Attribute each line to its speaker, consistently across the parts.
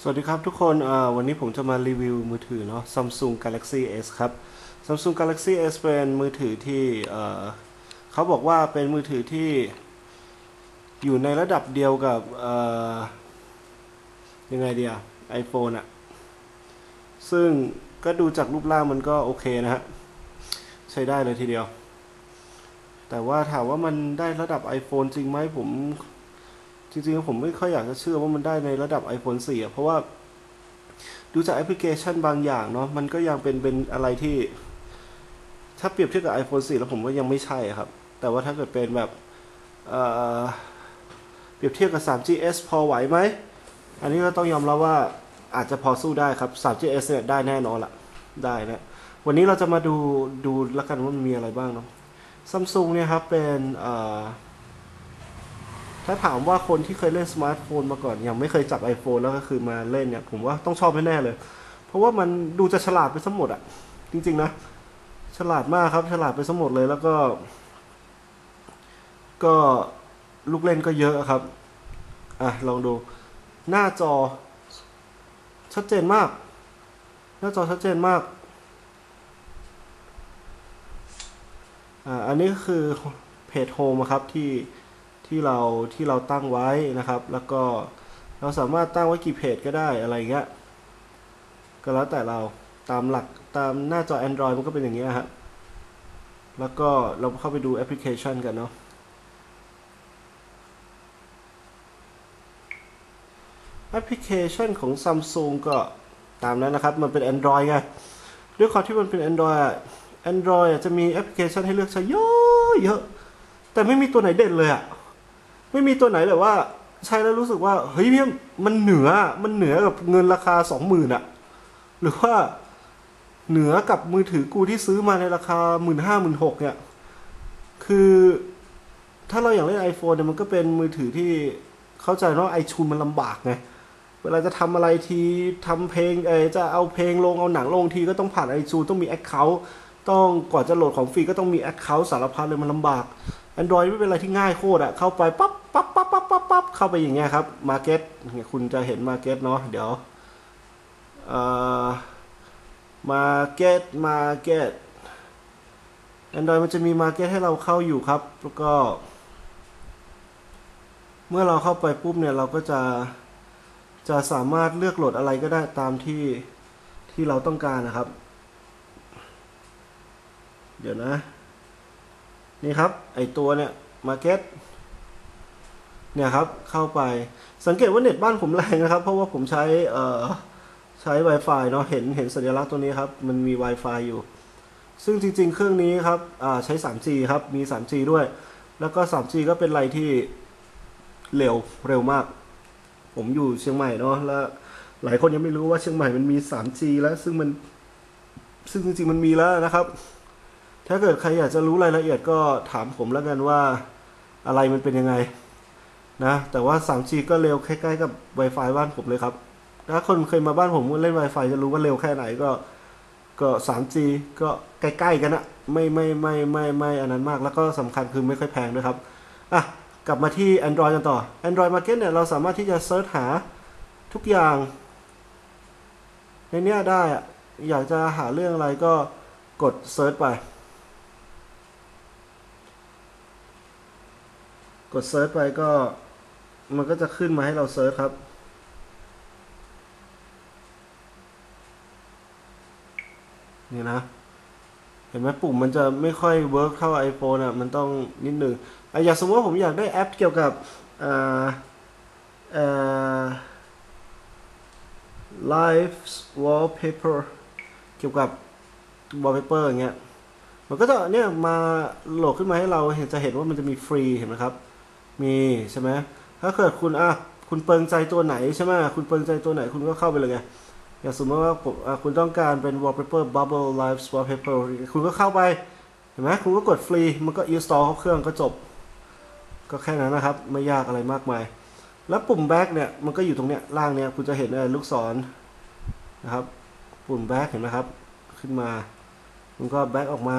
Speaker 1: สวัสดีครับทุกคนวันนี้ผมจะมารีวิวมือถือเนาะ Samsung Galaxy S ครับ Samsung Galaxy S เป็นมือถือที่เขาบอกว่าเป็นมือถือที่อยู่ในระดับเดียวกับยังไงเดีย iPhone อะซึ่งก็ดูจากรูปร่างมันก็โอเคนะฮะ ใช้ได้เลยทีเดียว แต่ว่าถามว่ามันได้ระดับ iPhone จริงไหมผม จริงๆ ผมไม่ค่อยอยากจะเชื่อว่ามันได้ในระดับ iPhone 4อะเพราะว่าดูจากแอปพลิเคชันบางอย่างเนาะมันก็ยังเป็นเป็นอะไรที่ ถ้าเปรียบเทียบกับ iPhone 4 แล้วผมว่ายังไม่ใช่ครับ แต่ว่าถ้าเกิดเป็นแบบเเปรียบเทียบกับ 3GS พอไหวไหม อันนี้ก็ต้องยอมรับว่าอาจจะพอสู้ได้ครับ 3GS เนี่ยได้แน่นอนละได้นะวันนี้เราจะมาดูดูแล้วกันว่ามันมีอะไรบ้างเนาะซัมซุงเนี่ยครับเป็นเอ่อ ถ้าถามว่าคนที่เคยเล่นสมาร์ทโฟนมาก่อนยังไม่เคยจับ iPhone แล้วก็คือมาเล่นเนี่ย ผมว่าต้องชอบแน่เลย เพราะว่ามันดูจะฉลาดไปทั้งหมดอะจริง ๆ นะ ฉลาดมากครับ ฉลาดไปทั้งหมดเลยแล้วก็ ก็ลูกเล่นก็เยอะครับ อะ ลองดูหน้าจอ ชัดเจนมาก หน้าจอชัดเจนมากอ่าอันนี้ก็คือเพจโฮมครับที่ ที่เราที่เราตั้งไว้นะครับ แล้วก็เราสามารถตั้งไว้กี่เพจก็ได้อะไรเงี้ยก็แล้วแต่เราตามหลักตามหน้าจอ Android มันก็เป็นอย่างเงี้ยฮะแล้วก็เราเข้าไปดูแอปพลิเคชันกันเนาะแอปพลิเคชันของ Samsung ก็ตามนั้นนะครับ มันเป็น Android ไงด้วยความที่มันเป็น Android อะ Android อะจะมีแอปพลิเคชันให้เลือกใช้เยอะเยอะ แต่ไม่มีตัวไหนเด่นเลยอะ ไม่มีตัวไหนแบบว่า ใช้แล้วรู้สึกว่าเฮ้ยพี่มันเหนือมันเหนือกับเงินราคาสองหมื่นอะหรือว่าเหนือกับมือถือกูที่ซื้อมาในราคาหมื่นห้าหมื่นหกเนี่ย คือถ้าเราอยากเล่น iPhone เนี่ยมันก็เป็นมือถือที่เข้าใจว่าไอชูนมันลำบากไงเวลาจะทำอะไรทีทำเพลงเอจะเอาเพลงลงเอาหนังลงทีก็ต้องผ่านไอชูนต้องมีแอคเคาท์ต้องกว่าจะโหลดของฟรีก็ต้องมีแอคเคาท์สารพัดเลยมันลำบาก Android ไม่เป็นอะไรที่ง่ายโคตรอะเข้าไปปั๊บปั๊บปั๊บปั๊บปั๊บปั๊บเข้าไปอย่างเงี้ยครับ Market คุณจะเห็น Market เนาะเดี๋ยวเอ่อ Market Market Android มันจะมี Market ให้เราเข้าอยู่ครับ แล้วก็ เมื่อเราเข้าไปปุ๊บเนี่ยเราก็จะจะสามารถเลือกโหลดอะไรก็ได้ตามที่ที่เราต้องการนะครับ เดี๋ยวนะ นี่ครับ ไอตัวเนี่ย Market เนี่ยครับ เข้าไปสังเกตว่าเน็ตบ้านผมแรงนะครับ เพราะว่าผมใช้เอ่อใช้ Wi-Fi เนาะเห็นเห็นสัญลักษณ์ตัวนี้ครับ มันมี Wi-Fi อยู่ ซึ่งจริง ๆ เครื่องนี้ครับอ่าใช้ 3G ครับ มี 3G ด้วย แล้วก็ 3G ก็เป็นอะไรที่เร็วเร็วมาก ผมอยู่เชียงใหม่เนาะแล้วหลายคนยังไม่รู้ว่าเชียงใหม่มันมี 3G แล้วซึ่งมันซึ่งจริงๆมันมีแล้วนะครับ ถ้าเกิดใครอยากจะรู้รายละเอียดก็ถามผมแล้วกันว่าอะไรมันเป็นยังไงนะ แต่ว่า 3G ก็เร็วใกล้ๆกับ Wi-Fi บ้านผมเลยครับ ถ้าคนเคยมาบ้านผมเล่น Wi-Fi จะรู้ว่าเร็วแค่ไหนก็ก็ 3G ก็ใกล้ๆกันอะไม่ไม่ไม่ไม่ไม่อันนั้นมาก แล้วก็สำคัญคือไม่ค่อยแพงด้วยครับอะกลับมาที่ Android กันต่อ Android Market เนี่ย เราสามารถที่จะเซิร์ชหาทุกอย่าง ในเนี้ยได้อะอยากจะหาเรื่องอะไรก็กดเซิร์ชไป กดเซิร์ชไปก็มันก็จะขึ้นมาให้เราเซิร์ชครับ นี่นะ เห็นไหมปุ่มมันจะไม่ค่อยเวิร์กเท่า iPhone อะ มันต้องนิดหนึ่งอะอย่างสมมติว่าผมอยากได้แอปเกี่ยวกับอ่าเอ่อ Live Wallpaper เกี่ยวกับ Wallpaper อย่างเงี้ยมันก็จะเนี่ยมาโหลดขึ้นมาให้เราเห็นจะเห็นว่ามันจะมีฟรีเห็นไหมครับ มีใช่ไหมถ้าเกิดคุณอะคุณเปิงใจตัวไหนใช่ไหมคุณเปิงใจตัวไหนคุณก็เข้าไปเลยไงอย่างสมมติว่าผมอะคุณต้องการเป็น wallpaper bubble live wallpaper คุณก็เข้าไป เห็นไหมคุณก็กดฟรี มันก็ install เข้าเครื่องก็จบ ก็แค่นั้นนะครับ ไม่ยากอะไรมากมาย แล้วปุ่ม back เนี่ย มันก็อยู่ตรงเนี้ยล่างเนี้ยคุณจะเห็นอะไรลูกศรนะครับ ปุ่ม back เห็นไหมครับ ขึ้นมา มันก็ back ออกมา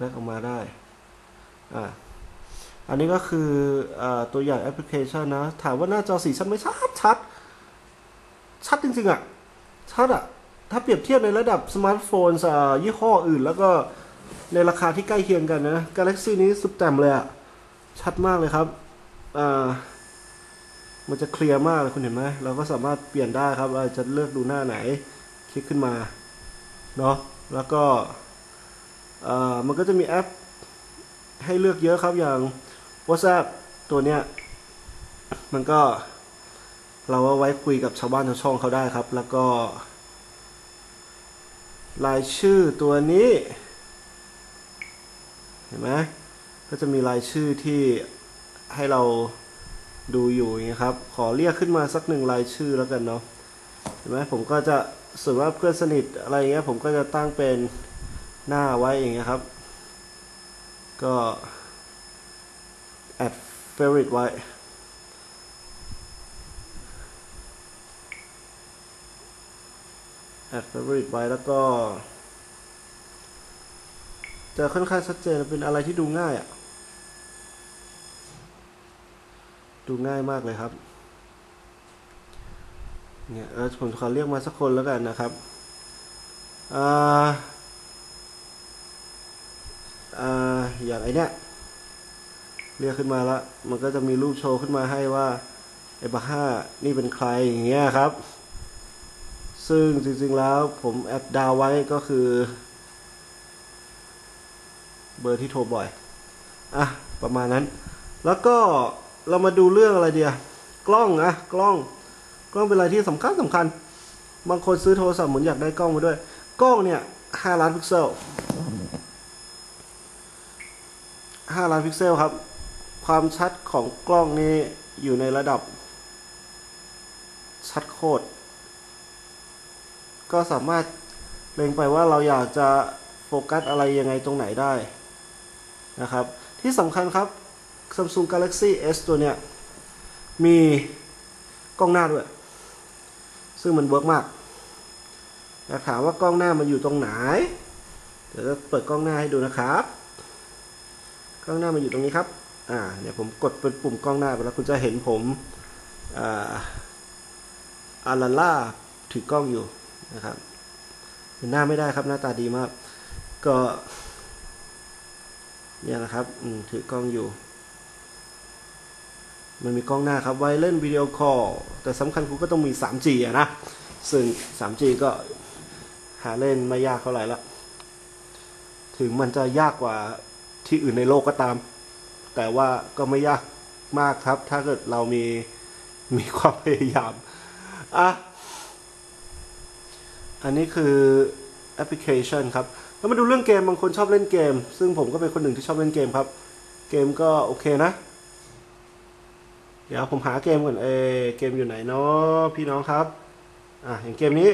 Speaker 1: back ออกมาได้ อ่า อันนี้ก็คืออตัวอย่างแอปพลิเคชันนะ ถามว่าหน้าจอสีชัดไหมชัดชัด ชัดจริงๆอะชัดอะถ้าเปรียบเทียบในระดับสมาร์ทโฟนอ่ายี่ห้ออื่น แล้วก็ในราคาที่ใกล้เคียงกันนะ Galaxy นี้สุดแจ่มเลยอะชัดมากเลยครับอ่ามันจะเคลียร์มากเลยคุณเห็นไหมเราก็สามารถเปลี่ยนได้ครับว่าจะเลือกดูหน้าไหน คลิกขึ้นมา เนาะแล้วก็มันก็จะมีแอปให้เลือกเยอะครับอย่าง WhatsApp ตัวเนี้ยมันก็เราเอาไว้คุยกับชาวบ้านชาวช่องเขาได้ครับ แล้วก็ รายชื่อตัวนี้ เห็นไหมก็จะมีรายชื่อที่ให้เราดูอยู่อย่างเงี้ยครับ ขอเรียกขึ้นมาสักหนึ่งรายชื่อแล้วกันเนาะเห็นไหมผมก็จะส่วนว่าเพื่อนสนิทอะไรเงี้ยผมก็จะตั้งเป็นหน้าไว้อย่างเงี้ยครับ ก็ add favorite ไว้ add favorite ไว้แล้วก็จะค่อนข้างชัดเจนเป็นอะไรที่ดูง่ายอะ่ะ ดูง่ายมากเลยครับ เนี่ยเออผมขอเรียกมาสักคนแล้วกันนะครับอ่าอ่าอย่างไอเนี้ย เรียกขึ้นมาล้วมันก็จะมีรูปโชว์ขึ้นมาให้ว่าไอ้บาห้านี่เป็นใครอย่างเงี้ยครับ ซึ่งจริงๆแล้วผมแอดดาวไว้ก็คือ เบอร์ที่โทรบ่อย อะ ประมาณนั้น แล้วก็เรามาดูเรื่องอะไรเดียกล้องอะกล้อง กล้องเป็นอะไรที่สำคัญสำคัญ บางคนซื้อโทรศัพท์เหมือนอยากได้กล้องมาด้วย กล้องเนี่ย5ล้านพิกเซล5ล้านพิกเซลครับ ความชัดของกล้องนี้อยู่ในระดับ ชัดโคตร ก็สามารถเล็งไปว่าเราอยากจะโฟกัสอะไรยังไงตรงไหนได้นะครับ ที่สำคัญครับ Samsung Galaxy S ตัวเนี้ย มีกล้องหน้าด้วย ซึ่งมันเวิร์กมากอยากถามว่ากล้องหน้ามันอยู่ตรงไหน เดี๋ยวจะเปิดกล้องหน้าให้ดูนะครับ กล้องหน้ามันอยู่ตรงนี้ครับ อ่าเนี่ยผมกดเป็นปุ่มกล้องหน้าไปแล้วคุณจะเห็นผมอ่าอาราล่าถือกล้องอยู่นะครับเห็นหน้าไม่ได้ครับหน้าตาดีมาก ก็เนี่ยนะครับอืถือกล้องอยู่ มันมีกล้องหน้าครับไว้เล่นวิดีโอคอลแต่สำคัญคุณก็ต้องมี 3G อะนะ ซึ่ง 3G ก็หาเล่นไม่ยากเท่าไหร่ละ ถึงมันจะยากกว่าที่อื่นในโลกก็ตาม แต่ว่าก็ไม่ยากมากครับ ถ้าเกิดเรามีมีความพยายาม อะ อันนี้คือแอปพลิเคชันครับ แล้วมาดูเรื่องเกมบางคนชอบเล่นเกม ซึ่งผมก็เป็นคนหนึ่งที่ชอบเล่นเกมครับ เกมก็โอเคนะ เดี๋ยวผมหาเกมก่อน เอเกมอยู่ไหนเนาะพี่น้องครับ อะอย่างเกมนี้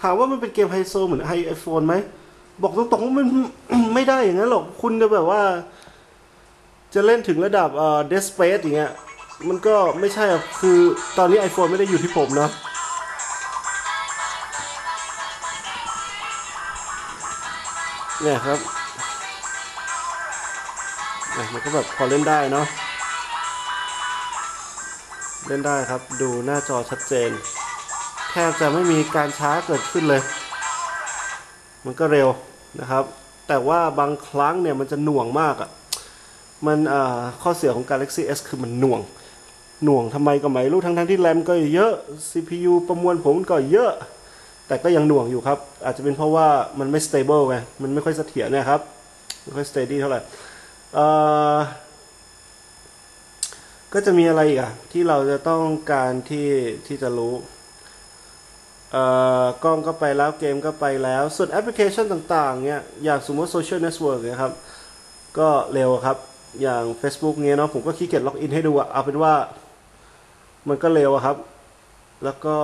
Speaker 1: ถามว่ามันเป็นเกมไฮโซเหมือนไฮไอโฟนไหม บอกตรงๆว่ามันไม่ได้อย่างนั้นหรอก คุณจะแบบว่า จะเล่นถึงระดับเอ่อ Dead Space อย่างเงี้ยมันก็ไม่ใช่อะคือตอนนี้ iPhone ไม่ได้อยู่ที่ผมเนาะเนี่ยครับเนี่ยมันก็แบบพอเล่นได้เนาะเล่นได้ครับดูหน้าจอชัดเจน แทบจะไม่มีการช้าเกิดขึ้นเลย มันก็เร็วนะครับ แต่ว่าบางครั้งเนี่ยมันจะหน่วงมากอะ่ะ มันข้อเสียของ Galaxy S คือมันหน่วง หน่วงทำไมก็ไม่รู้ทั้งทั้งๆที่แรมก็เยอะ CPU ประมวลผลก็เยอะ แต่ก็ยังหน่วงอยู่ครับ อาจจะเป็นเพราะว่ามันไม่ stable ไง มันไม่ค่อยเสถียรนะครับ ไม่ค่อย steady เท่าไหร่ก็จะมีอะไรอีกอะที่เราจะต้องการที่ที่จะรู้กล้องก็ไปแล้วเกมก็ไปแล้ว ส่วนแอปพลิเคชันต่างๆเนี่ยอย่างสมมติโซเชียลเน็ตเวิร์กนี่ยครับ ก็เร็วครับ อย่าง Facebook เงี้ยเนาะผมก็ขี้เกียจล็อกอินให้ดูอะเอาเป็นว่ามันก็เร็วครับ แล้วก็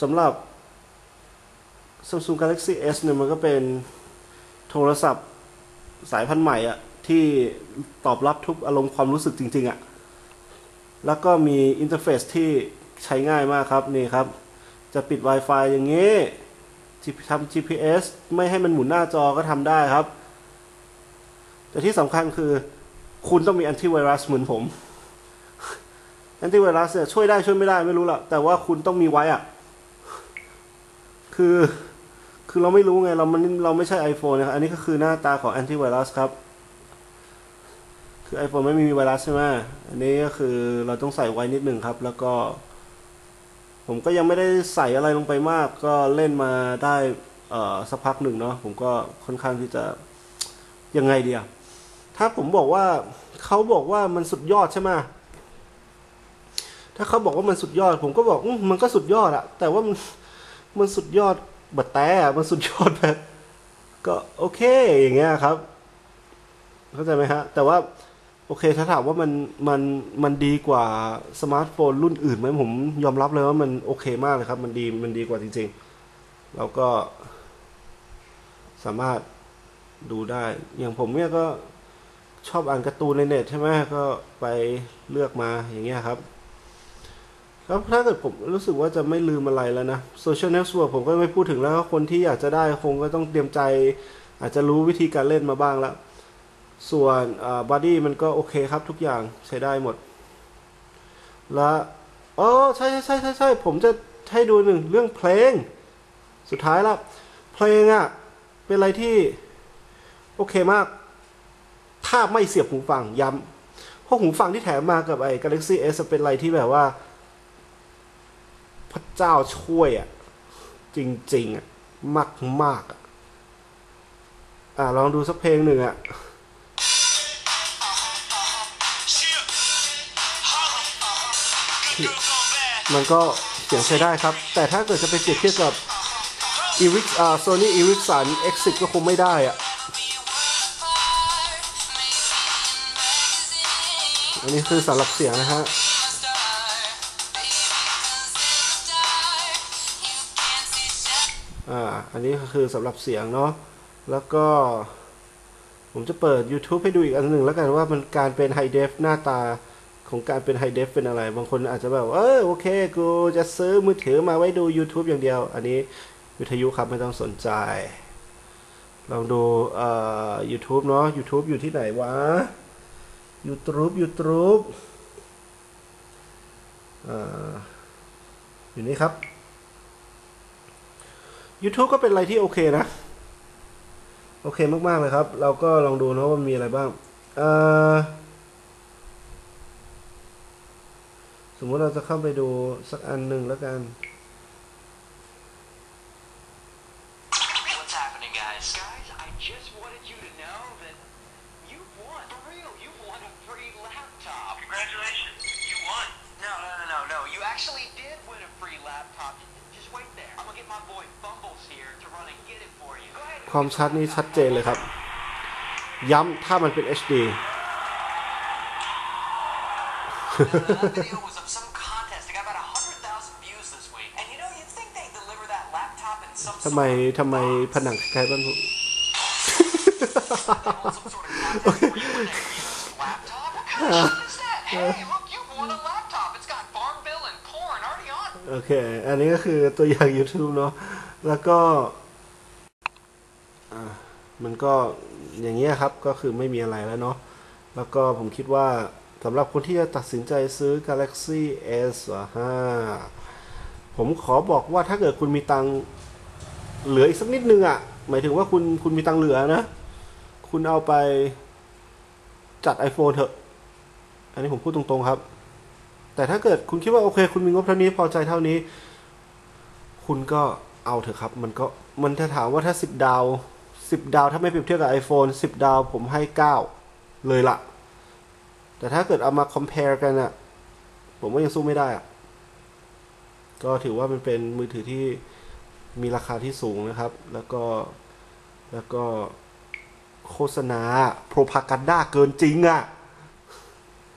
Speaker 1: สำหรับ Samsung Galaxy S เนี่ยมันก็เป็นโทรศัพท์สายพันธุ์ใหม่อะที่ตอบรับทุกอารมณ์ความรู้สึกจริง ๆอะแล้วก็มีอินเทอร์เฟซที่ใช้ง่ายมากครับ นี่ครับ จะปิด Wi-Fi อย่างนี้ทำ GPS ไม่ให้มันหมุนหน้าจอก็ทำได้ครับ แต่ที่สำคัญคือคุณต้องมีแอนตี้ไวรัสเหมือนผมแอนตี้ไวรัสเนี่ยช่วยได้ช่วยไม่ได้ไม่รู้ละแต่ว่าคุณต้องมีไว้อะคือคือเราไม่รู้ไงเรามันเราไม่ใช่ iPhone นะครับอันนี้ก็คือหน้าตาของแอนตี้ไวรัสครับ คือ iPhone ไม่มีไวรัสใช่ไหมอันนี้ก็คือเราต้องใส่ไว้นิดหนึ่งครับ แล้วก็ ผมก็ยังไม่ได้ใส่อะไรลงไปมาก ก็เล่นมาได้สักพักหนึ่งเนาะผมก็ค่อนข้างที่จะยังไงเดียว ถ้าผมบอกว่าเขาบอกว่ามันสุดยอดใช่ไหมถ้าเขาบอกว่ามันสุดยอด ผมก็บอกอมันก็สุดยอดอะแต่ว่ามันมันสุดยอดบัดแต่อะมันสุดยอดแบบก็โอเคอย่างเงี้ยครับ เข้าใจไหมฮะ แต่ว่าโอเคถ้าถามว่ามันมันมันดีกว่าสมาร์ทโฟนรุ่นอื่นไหมผมยอมรับเลยว่ามันโอเคมากเลยครับ มันดีมันดีกว่าจริงๆ แล้วก็สามารถดูได้ อย่างผมเนี่ยก็ ชอบอ่านการ์ตูนในเน็ตใช่ไหมก็ไปเลือกมาอย่างเงี้ยครับแล้วถ้าเกิดผมรู้สึกว่าจะไม่ลืมอะไรแล้วนะโซเชียลเน็ตเวิร์กผมก็ไม่พูดถึงแล้วคนที่อยากจะได้คงก็ต้องเตรียมใจ อาจจะรู้วิธีการเล่นมาบ้างแล้ว ส่วนบัดดี้มันก็โอเคครับทุกอย่างใช้ได้หมด แล้วอ๋อใช่ใช่ใช่ใช่ใช่ผมจะให้ดูหนึ่งเรื่องเพลง สุดท้ายละเพลงอะ่ะ เป็นอะไรที่ โอเคมาก ถ้าไม่เสียบหูฟังย้ำเพราะหูฟังที่แถมมากับไอ้ Galaxy S เป็นอะไรที่แบบว่า พระเจ้าช่วยอะ่ะ จริงๆอะมากมากอะอ่าลองดูสักเพลงหนึ่งอะมันก็เสียงใช้ได้ครับ แต่ถ้าเกิดจะไปเปรียบเทียบกับ e v i x อ่า Sony Ericsson X10 ก็คงไม่ได้อะ อันนี้คือสำหรับเสียงนะฮะอ่าอันนี้ก็คือสำหรับเสียงเนาะแล้วก็ผมจะเปิด YouTube ให้ดูอีกอันหนึ่งแล้วกันว่ามันการเป็นไฮเดฟหน้าตาของการเป็นไฮเดฟเป็นอะไร บางคนอาจจะแบบ เออโอเค กูจะซื้อมือถือมาไว้ดู YouTube อย่างเดียว อันนี้วิทยุครับไม่ต้องสนใจ ลองดูเอ่อ YouTube เนาะ YouTube อยู่ที่ไหนวะ YouTube YouTube อยู่นี่ครับ YouTube ก็เป็นอะไรที่โอเคนะ โอเคมาก ๆ เลยครับ เราก็ลองดูนะว่ามีอะไรบ้าง สมมติเราจะเข้าไปดูสักอันหนึ่งแล้วกัน ความชัดนี่ชัดเจนเลยครับ ย้ำถ้ามันเป็น HD
Speaker 2: that video was of some contest. It got about 100,000 views this week.
Speaker 3: And you know, you'd think they'd deliver that laptop in some
Speaker 1: ทำไมทำไมผนังคล้ายๆบ้านผม
Speaker 3: sort of some sort of contest where you win a used laptop. What kind of shit is that? Hey, look, you won a laptop. It's got Farm Bill and porn already on.
Speaker 1: โอเค อันนี้ก็คือตัวอย่าง YouTube เนาะ แล้วก็มันก็อย่างเงี้ยครับก็คือไม่มีอะไรแล้วเนาะแล้วก็ผมคิดว่าสำหรับคนที่จะตัดสินใจซื้อ Galaxy S 5 ผมขอบอกว่าถ้าเกิดคุณมีตังเหลืออีกสักนิดนึงอะ่ะ หมายถึงว่าคุณคุณมีตังเหลือนะ คุณเอาไปจัด iPhone เถอะ อันนี้ผมพูดตรงๆครับ แต่ถ้าเกิดคุณคิดว่าโอเค คุณมีงบเท่านี้พอใจเท่านี้ คุณก็ เอาเถอะครับ มันก็มันถ้าถามว่าถ้าสิบดาวสิบดาวถ้าไม่เปรียบเทียบกับ iPhone สิบดาวผมให้เก้าเลยละแต่ถ้าเกิดเอามา compare กันอะผมว่ายังสู้ไม่ได้อะก็ถือว่ามันเป็นมือถือที่มีราคาที่สูงนะครับ แล้วก็แล้วก็โฆษณา propaganda เกินจริงอะ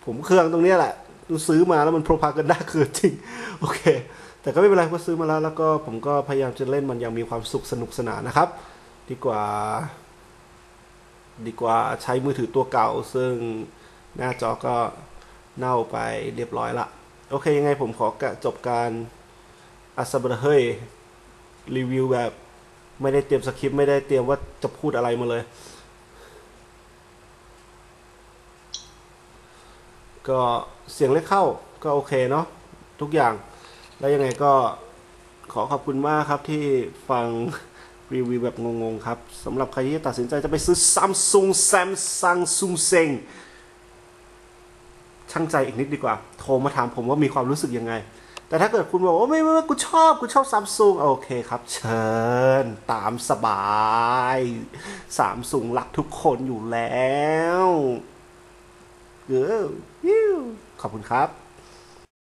Speaker 1: ผมเครื่องตรงนี้แหละซื้อมาแล้วมันโปรพากันดาเกินจริง โอเค แต่ก็ไม่เป็นไรเพราซื้อมาแล้วแล้วก็ผมก็พยายามจะเล่นมันอย่างมีความสุขสนุกสนานนะครับ ดีกว่า ดีกว่าใช้มือถือตัวเก่า ซึ่งหน้าจอก็เน่าไปเรียบร้อยละโอเค ยังไงผมขอกจบการอัสบะเฮยรีวิวแบบไม่ได้เตรียมสคริปต์ไม่ได้เตรียมว่าจะพูดอะไรมาเลย ก็เสียงเล็กเข้าก็โอเคเนาะทุกอย่าง แล้วยังไงก็ขอขอบคุณมากครับที่ฟังรีวิวแบบงงๆครับสำหรับใครที่ตัดสินใจจะไปซื้อ Samsung Samsung Samsung ช่างใจอีกนิดดีกว่า โทรมาถามผมว่ามีความรู้สึกยังไง แต่ถ้าเกิดคุณบอกว่าไม่ไม่ไม่กูชอบ กูชอบซัมซุงโอเคครับ เชิญ ตามสบายสามสุงรักทุกคนอยู่แล้วเออยิ้วขอบคุณครับ